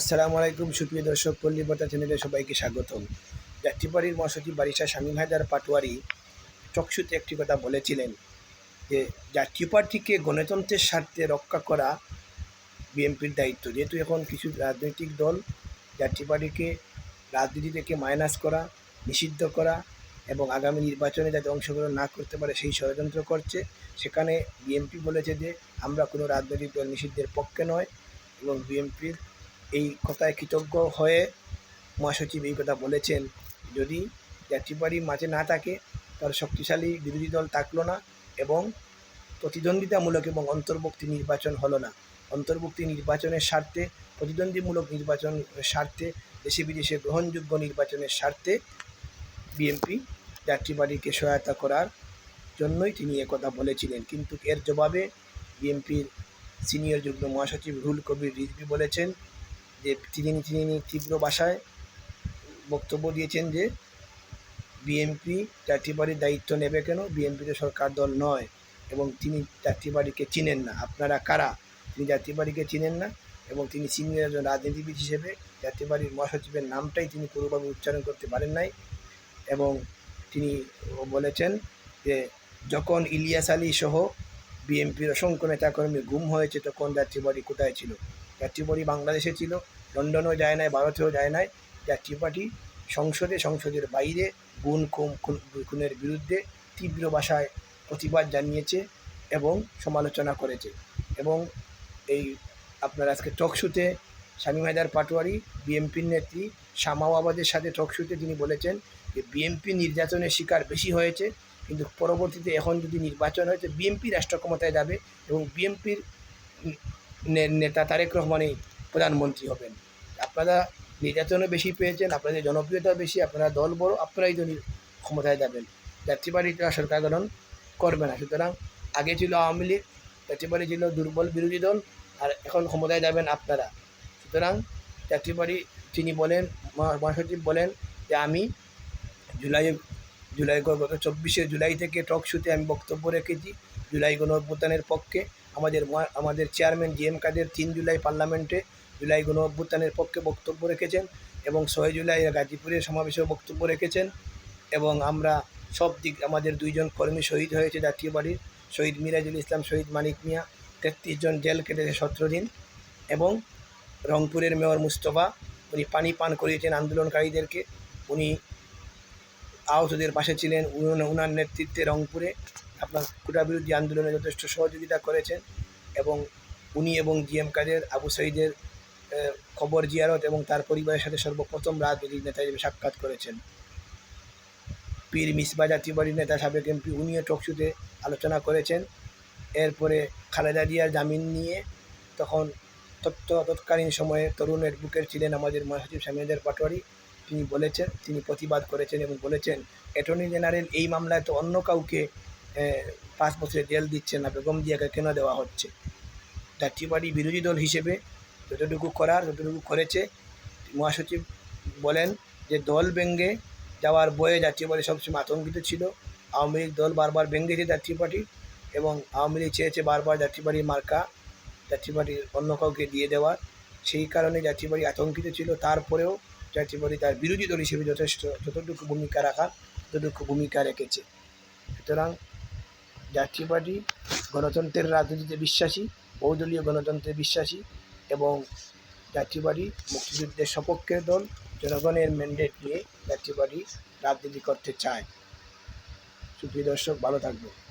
আসসালামু আলাইকুম, সুপ্রিয় দর্শক পল্লীবার্তা চ্যানেলে সবাইকে স্বাগতম। যাত্রীবাড়ির মহাসচিব বারিশা শামীম হায়দার পাটোয়ারি চকসুতে একটি কথা বলেছিলেন যে জাতীয় পার্টিকে গণতন্ত্রের স্বার্থে রক্ষা করা বিএনপির দায়িত্ব। যেহেতু এখন কিছু রাজনৈতিক দল জাতীয় পার্টিকে রাজনীতি থেকে মাইনাস করা, নিষিদ্ধ করা এবং আগামী নির্বাচনে যাতে অংশগ্রহণ না করতে পারে, সেই ষড়যন্ত্র করছে। সেখানে বিএনপি বলেছে যে, আমরা কোনো রাজনৈতিক দল নিষিদ্ধের পক্ষে নয় এবং বিএনপির এই কথায় কৃতজ্ঞ হয়ে মহাসচিব এই কথা বলেছেন। যদি জাতীয়বাড়ি মাঝে না থাকে তার শক্তিশালী বিরোধী দল থাকল না এবং প্রতিদ্বন্দ্বিতামূলক এবং অন্তর্বর্তী নির্বাচন হলো না। অন্তর্বর্তী নির্বাচনের স্বার্থে, প্রতিদ্বন্দ্বীমূলক নির্বাচনের স্বার্থে দেশে বিদেশে গ্রহণযোগ্য নির্বাচনের স্বার্থে বিএনপি যাত্রীবাড়িকে সহায়তা করার জন্যই তিনি একথা বলেছিলেন। কিন্তু এর জবাবে বিএনপির সিনিয়র যুগ্ম মহাসচিব রুহুল কবির রিজভি বলেছেন তিনি তিনি তীব্র ভাষায় বক্তব্য দিয়েছেন যে বিএনপি যাত্রীবাড়ির দায়িত্ব নেবে কেন? বিএনপি তো সরকার দল নয় এবং তিনি যাত্রীবাড়িকে চিনেন না। আপনারা কারা? তিনি যাত্রীবাড়িকে চিনেন না এবং তিনি সিনিয়র একজন রাজনীতিবিদ হিসেবে যাত্রীবাড়ির মহাসচিবের নামটাই তিনি পুরোভাবে উচ্চারণ করতে পারেন নাই এবং তিনি বলেছেন যে যখন ইলিয়াস আলী সহ বিএনপির অসংখ্য নেতাকর্মী গুম হয়েছে, তখন যাত্রীবাড়ি কোথায় ছিল? যাত্রীবাড়ি বাংলাদেশে ছিল লন্ডনেও যায় নাই, ভারতেও যায় নাই। জাতীয় পার্টি সংসদে, সংসদের বাইরে গুণ খুন খুন- খুনের বিরুদ্ধে তীব্র ভাষায় প্রতিবাদ জানিয়েছে এবং সমালোচনা করেছে। এবং এই আপনার আজকে টকশুতে স্বামী হায়দার পাটোয়ারি বিএনপির নেত্রী শামাওয়াবাদের সাথে টকশুতে তিনি বলেছেন যে বিএনপি নির্যাতনের শিকার বেশি হয়েছে, কিন্তু পরবর্তীতে এখন যদি নির্বাচন হয়েছে বিএনপি রাষ্ট্র ক্ষমতায় যাবে এবং বিএনপির নেতা তারেক রহমানই প্রধানমন্ত্রী হবেন। আপনারা নির্যাতনও বেশি পেয়েছেন, আপনাদের জনপ্রিয়তা বেশি, আপনারা দল বড়, আপনারাই যদি ক্ষমতায় যাবেন। যাত্রীবাড়িটা সরকার গঠন করবে না। সুতরাং আগে ছিল আওয়ামী লীগ যাত্রীবাড়ি ছিল দুর্বল বিরোধী দল, আর এখন ক্ষমতায় যাবেন আপনারা। সুতরাং যাত্রীবাড়ি তিনি বলেন, মহা- মহাসচিব বলেন যে আমি জুলাই জুলাই গত চব্বিশে জুলাই থেকে টক শুতে আমি বক্তব্য রেখেছি, জুলাই গণ পক্ষে। আমাদের আমাদের চেয়ারম্যান জি এম কাদের তিন জুলাই পার্লামেন্টে জুলাই গণ অভ্যুত্থানের পক্ষে বক্তব্য রেখেছেন এবং ছয় জুলাই গাজীপুরের সমাবেশেও বক্তব্য রেখেছেন এবং আমরা সব দিক আমাদের দুইজন কর্মী শহীদ হয়েছে জাতীয় বাড়ির শহীদ মিরাজুল ইসলাম শহীদ মানিক মিয়া তেত্রিশ জন জেল কেটেছে সতেরো দিন এবং রংপুরের মেয়র মুস্তফা উনি পানি পান করিয়েছেন আন্দোলনকারীদেরকে উনি আহতদের পাশে ছিলেন উনি- উনার নেতৃত্বে রংপুরে আপনার কোটা বিরোধী আন্দোলনে যথেষ্ট সহযোগিতা করেছেন এবং উনি এবং জিএম কাদের আবু আহ, খবর জিয়ারত এবং তার পরিবারের সাথে সর্বপ্রথম রাজনৈতিক নেতা হিসেবে সাক্ষাৎ করেছেন। পীর মিসবা জাতীয় নেতা, সাবেক এমপি, উনিও টকশুতে আলোচনা করেছেন। এরপরে খালেদা জিয়ার জামিন নিয়ে তখন তত্ত্ব তৎকালীন সময়ে তরুণ বুকের ছিলেন আমাদের মহাসচিব স্বামীদের পাটোয়ারি। তিনি বলেছেন, তিনি প্রতিবাদ করেছেন এবং বলেছেন, অ্যাটর্নি জেনারেল, এই মামলায় তো অন্য কাউকে পাঁচ বছরের জেল দিচ্ছে না, বেগম জিয়াকে কেন দেওয়া হচ্ছে? জাতীয় বিরোধী দল হিসেবে যতটুকু করার, যতটুকু করেছে, মহাসচিব বলেন যে দল ব্যঙ্গে যাওয়ার বয়ে জাতীয় পার্টি সবসময় আতঙ্কিত ছিল। আওয়ামী লীগ দল বারবার ব্যঙ্গেছে জাতীয় পার্টি এবং আওয়ামী লীগ চেয়েছে বারবার জাতীয় পার্টির মার্কা, জাতীয় পার্টির অন্য কাউকে দিয়ে দেওয়ার সেই কারণে জাতীয় পার্টি আতঙ্কিত ছিল। তারপরেও জাতীয় পার্টি তার বিরোধী দল হিসেবে যথেষ্ট, যতটুকু ভূমিকা রাখা, ততটুকু ভূমিকা রেখেছে। সুতরাং জাতীয় পার্টি গণতন্ত্রের রাজনীতিতে বিশ্বাসী, বহুদলীয় গণতন্ত্রে বিশ্বাসী এবং জাতীয়বাড়ি মুক্তিযুদ্ধের সপক্ষের দল জনগণের ম্যান্ডেট নিয়ে জাতীয়বাড়ি রাজনীতি করতে চায়। সুপ্রিয় দর্শক, ভালো থাকবেন।